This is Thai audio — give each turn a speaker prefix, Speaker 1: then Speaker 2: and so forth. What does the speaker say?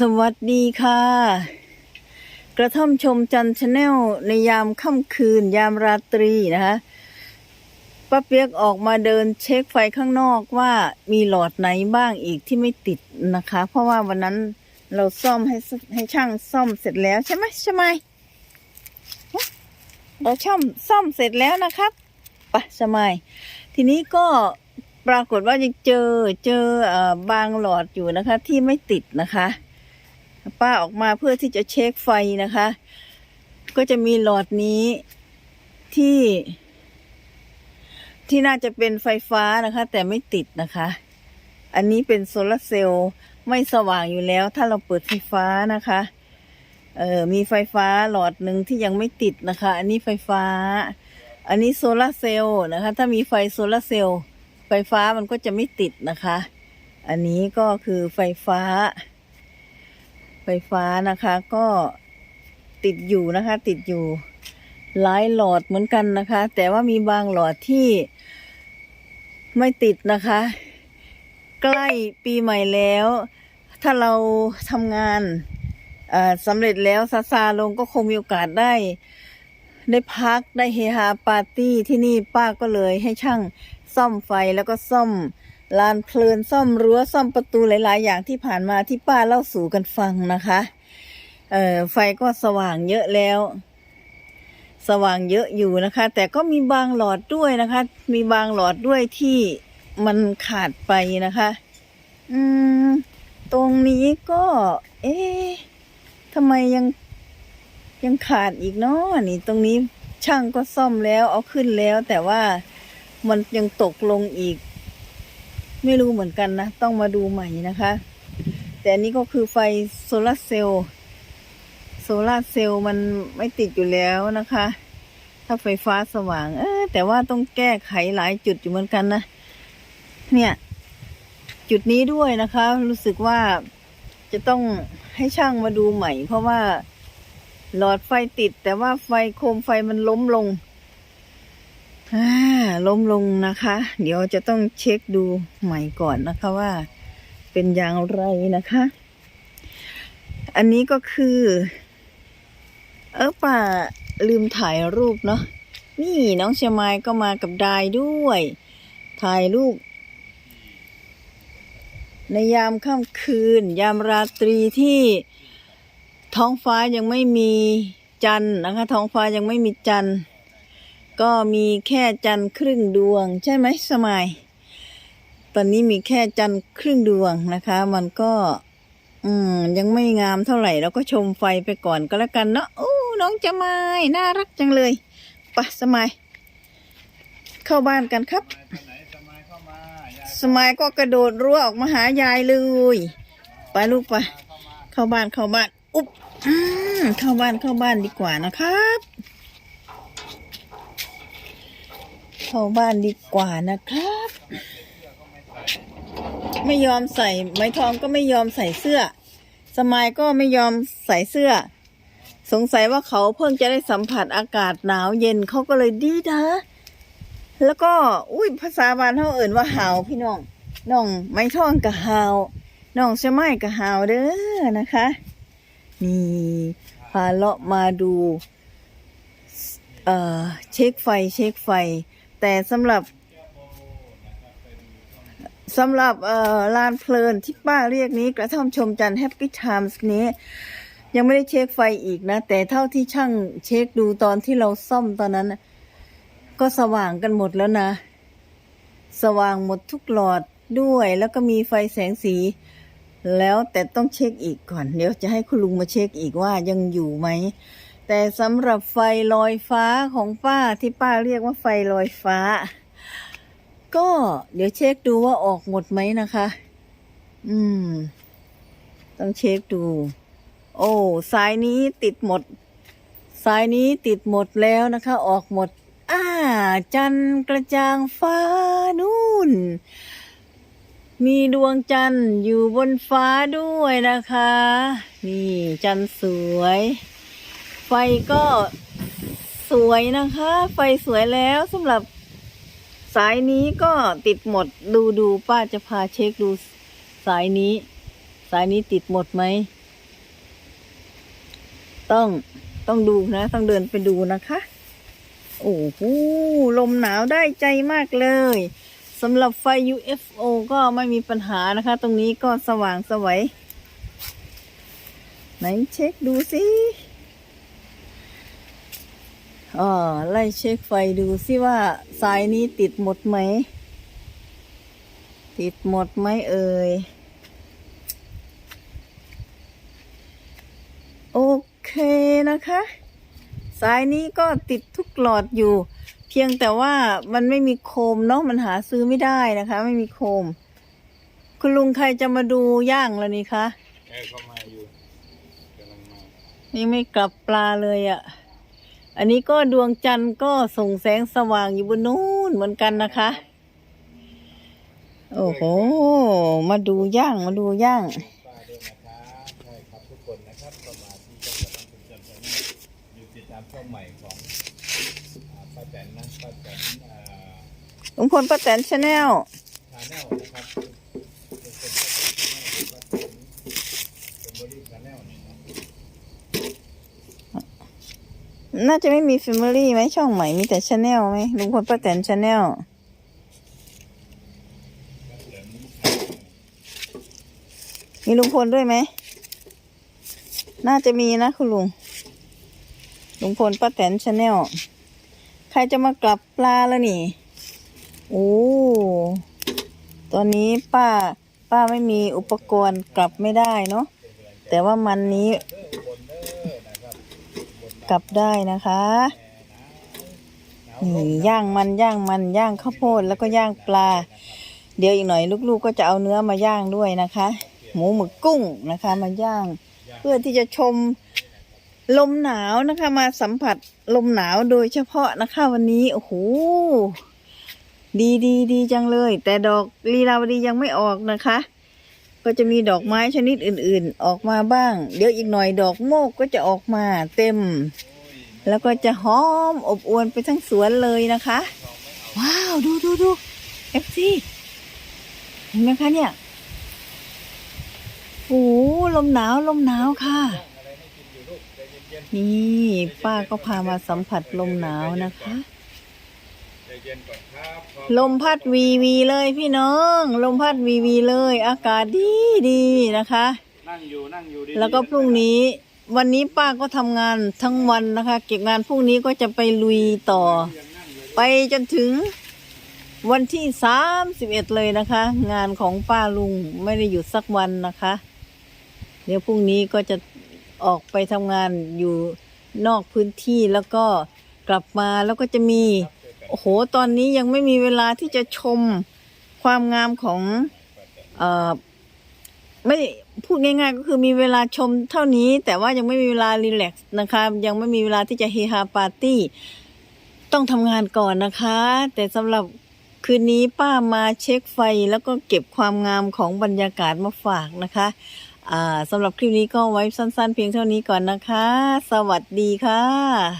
Speaker 1: สวัสดีค่ะ กระท่อมชมจันชาแนลในยามค่ำคืน ยามราตรีนะคะป้าเปียกออกมาเดินเช็คไฟข้างนอกว่ามีหลอดไหนบ้างอีกที่ไม่ติดนะคะ เพราะว่าวันนั้นเราซ่อมให้ให้ช่างซ่อมเสร็จแล้วใช่ไหมใช่ไหมเราช่อมซ่อมเสร็จแล้วนะครับปะสมัย ทีนี้ก็ปรากฏว่ายังเจอเจอเออบางหลอดอยู่นะคะ ที่ไม่ติดนะคะ ป้าออกมาเพื่อที่จะเช็คไฟนะคะ ก็จะมีหลอดนี้ที่ ที่น่าจะเป็นไฟฟ้านะคะ แต่ไม่ติดนะคะ อันนี้เป็นโซลาร์เซลล์ไม่สว่างอยู่แล้ว ถ้าเราเปิดไฟฟ้านะคะเออมีไฟฟ้าหลอดหนึ่งที่ยังไม่ติดนะคะ อันนี้ไฟฟ้า อันนี้โซลาร์เซลล์นะคะ ถ้ามีไฟโซลาร์เซลล์ไฟฟ้ามันก็จะไม่ติดนะคะ อันนี้ก็คือไฟฟ้า ไฟฟ้านะคะก็ติดอยู่นะคะ ติดอยู่หลายหลอดเหมือนกันนะคะ แต่ว่ามีบางหลอดที่ไม่ติดนะคะ ใกล้ปีใหม่แล้ว ถ้าเราทำงานสำเร็จแล้วซาซาลงก็คงมีโอกาสได้ ได้พักได้เฮฮาปาร์ตี้ที่นี่ป้าก็เลยให้ช่างซ่อมไฟแล้วก็ซ่อม ลานเพลินซ่อมรั้วซ่อมประตูหลาย ๆ อย่างที่ผ่านมาที่ป้าเล่าสู่กันฟังนะคะเอ่อไฟก็สว่างเยอะแล้ว สว่างเยอะอยู่นะคะ แต่ก็มีบางหลอดด้วยนะคะ มีบางหลอดด้วยที่มันขาดไปนะคะ อืม ตรงนี้ก็ เอ๊ะทำไมยังยังขาดอีกเนาะนี่ ตรงนี้ช่างก็ซ่อมแล้วเอาขึ้นแล้ว แต่ว่ามันยังตกลงอีก ไม่รู้เหมือนกันนะ ต้องมาดูใหม่นะคะ แต่อันนี้ก็คือไฟโซลาร์เซลล์โซลาร์เซลล์มันไม่ติดอยู่แล้วนะคะ ถ้าไฟฟ้าสว่าง เออแต่ว่าต้องแก้ไขหลายจุดอยู่เหมือนกันนะ เนี่ย จุดนี้ด้วยนะคะ รู้สึกว่าจะต้องให้ช่างมาดูใหม่ เพราะว่าหลอดไฟติด แต่ว่าไฟโคมไฟมันล้มลง อ่าล้มลงนะคะ เดี๋ยวจะต้องเช็คดูใหม่ก่อนนะคะว่า เป็นอย่างไรนะคะ อันนี้ก็คือ เออป่าลืมถ่ายรูปเนาะนี่น้องเชียร์ไมายก็มากับดายด้วย ถ่ายรูป ในยามค่ำคืน ยามราตรีที่ท้องฟ้ายังไม่มีจันนะคะ ท้องฟ้ายังไม่มีจันทร์ ก็มีแค่จันทร์ครึ่งดวง ใช่ไหมสมัย ตอนนี้มีแค่จันทร์ครึ่งดวงนะคะ มันก็ อืม ยังไม่งามเท่าไหร่เราก็ชมไฟไปก่อนก็แล้วกันเนาะโอ้น้องจะไม้น่ารักจังเลยไปะสมัย เข้าบ้านกันครับ
Speaker 2: สมัย
Speaker 1: ก็กระโดดรั้วออกมาหายายเลยไปลูกไป
Speaker 2: เข้า
Speaker 1: บ้านเข้าบ้าน อุ๊บเข้าบ้านเข้าบ้านดีกว่านะครับ เข้าบ้านดีกว่านะครับ ไม่ยอมใส่ไม้ทองก็ไม่ยอมใส่เสื้อ สมัยก็ไม่ยอมใส่เสื้อ สงสัยว่าเขาเพิ่งจะได้สัมผัสอากาศหนาวเย็นเขาก็เลยดีนะแล้วก็อุ้ยภาษาบ้านเขาเอ่นว่าหาวพี่น้องน้องไม้ทองกับหาวน้องเชยไม้กับหาวเด้อนะคะ นี่พาเลาะมาดู เอ่อ เช็คไฟ เช็คไฟ แต่สำหรับสำหรับเอ่อลานเพลินที่ป้าเรียกนี้ กระท่อมชมจันทร์แฮปปี้ไทมส์นี้ ยังไม่ได้เช็คไฟอีกนะ แต่เท่าที่ช่างเช็คดูตอนที่เราซ่อมตอนนั้น ก็สว่างกันหมดแล้วนะ สว่างหมดทุกหลอดด้วยแล้วก็มีไฟแสงสี แล้วแต่ต้องเช็คอีกก่อน เดี๋ยวจะให้คุณลุงมาเช็คอีกว่ายังอยู่ไหม แต่สำหรับไฟลอยฟ้าของป้าที่ป้าเรียกว่าไฟลอยฟ้า ก็เดี๋ยวเช็คดูว่าออกหมดไหมนะคะ อืม ต้องเช็คดู โอ้สายนี้ติดหมด สายนี้ติดหมดแล้วนะคะ ออกหมด อ่า จันทร์กระจ่างฟ้านู่น มีดวงจันทร์อยู่บนฟ้าด้วยนะคะ นี่จันทร์สวย ไฟก็สวยนะคะ ไฟสวยแล้วสำหรับสายนี้ก็ติดหมดดูดูป้าจะพาเช็คดูสายนี้ สายนี้ติดหมดไหม ต้องต้องดูนะ ต้องเดินไปดูนะคะ โอ้โหลมหนาวได้ใจมากเลยสำหรับไฟ UFO ก็ไม่มีปัญหานะคะ ตรงนี้ก็สว่างสวัยไหนเช็คดูสิ อ๋อไล่เช็คไฟดูสิว่าสายนี้ติดหมดไหม ติดหมดไหมเอ่ย โอเคนะคะ สายนี้ก็ติดทุกหลอดอยู่ เพียงแต่ว่ามันไม่มีโคมเนาะมันหาซื้อไม่ได้นะคะ ไม่มีโคม คุณลุงใครจะมาดูย่างแล้วนี่คะ
Speaker 2: เออเข้ามาอยู่กำลังมา
Speaker 1: นี่ไม่กลับปลาเลยอะ่ะ อันนี้ก็ดวงจันทร์ก็ส่งแสงสว่างอยู่บนนู้นเหมือนกันนะคะ โอ้โห มาดูย่างมาดูย่าง
Speaker 2: ป้าด้วยนะครับใช่ครับทุกคนนะครับก็มาที่ช่องกับท่านคุณจันทร์ชาแนลอยู่ติดตามช่องใหม่ของอ่าป้าแตนนะป้าแตนอ่า
Speaker 1: ลุงพลป้าแตนชาแนล
Speaker 2: ชาแนลนะครับเป็นคนป้าแตนชาแนลป้าแตนเป็นบริชาแนลนี่นะ
Speaker 1: น่าจะไม่มี f ฟมิลี่ไหมช่องใหม่มีแต่ชาแนลไหมลุงพลป้าแตนชาแนล
Speaker 2: ป้าแตน
Speaker 1: มีลุงพลด้วยไหม น่าจะมีนะคุณลุง ลุงพลป้าแตนชาแนล ใครจะมากลับปลาแล้วนี่ โอ้ ตอนนี้ป้า ป้าไม่มีอุปกรณ์กลับไม่ได้เนาะ แต่ว่ามันนี้
Speaker 2: เด้อบนเด้อนะครับบน
Speaker 1: กลับได้นะคะนี่ย่างมันย่างมันย่างข้าวโพดแล้วก็ย่างปลา เดี๋ยวอีกหน่อยลูกๆก็จะเอาเนื้อมาย่างด้วยนะคะ หมูหมึกกุ้งนะคะ มาย่าง เพื่อที่จะชมลมหนาวนะคะ มาสัมผัสลมหนาวโดยเฉพาะนะคะ วันนี้โอ้โหดีดีดีจังเลย แต่ดอกลีลาวดียังไม่ออกนะคะ ก็จะมีดอกไม้ชนิดอื่นๆ ออกมาบ้าง เดี๋ยวอีกหน่อยดอกโมกก็จะออกมาเต็ม แล้วก็จะหอมอบอวนไปทั้งสวนเลยนะคะ ว้าวดูดูดูเอฟซีเห็นไหมคะเนี่ยโอ้ลมหนาวลมหนาวค่ะ
Speaker 2: นี่
Speaker 1: ป้าก็พามาสัมผัสลมหนาวนะคะ
Speaker 2: เย็นก่อนครับพอ
Speaker 1: ลมพัดวีวีเลยพี่น้อง ลมพัดวีวีเลย อากาศดีดีนะคะ
Speaker 2: นั่งอยู่นั่งอยู่ดีๆ
Speaker 1: แล้วก็พรุ่งนี้ วันนี้ป้าก็ทำงานทั้งวันนะคะ เก็บงานพรุ่งนี้ก็จะไปลุยต่อ
Speaker 2: ยังนั่งเลย
Speaker 1: ไปจนถึงวันที่สามสิบเอ็ดเลยนะคะ งานของป้าลุงไม่ได้หยุดสักวันนะคะ เดี๋ยวพรุ่งนี้ก็จะออกไปทำงานอยู่นอกพื้นที่แล้วก็กลับมาแล้วก็จะมี โอ้โห ตอนนี้ยังไม่มีเวลาที่จะชมความงามของเอ่อไม่พูดง่ายๆ ก็คือมีเวลาชมเท่านี้ แต่ว่ายังไม่มีเวลารีแลกซ์นะคะ ยังไม่มีเวลาที่จะเฮฮาปาร์ตี้ ต้องทำงานก่อนนะคะ แต่สำหรับคืนนี้ป้ามาเช็คไฟแล้วก็เก็บความงามของบรรยากาศมาฝากนะคะสำหรับคลิปนี้ก็ไว้สั้นๆ เพียงเท่านี้ก่อนนะคะ สวัสดีค่ะ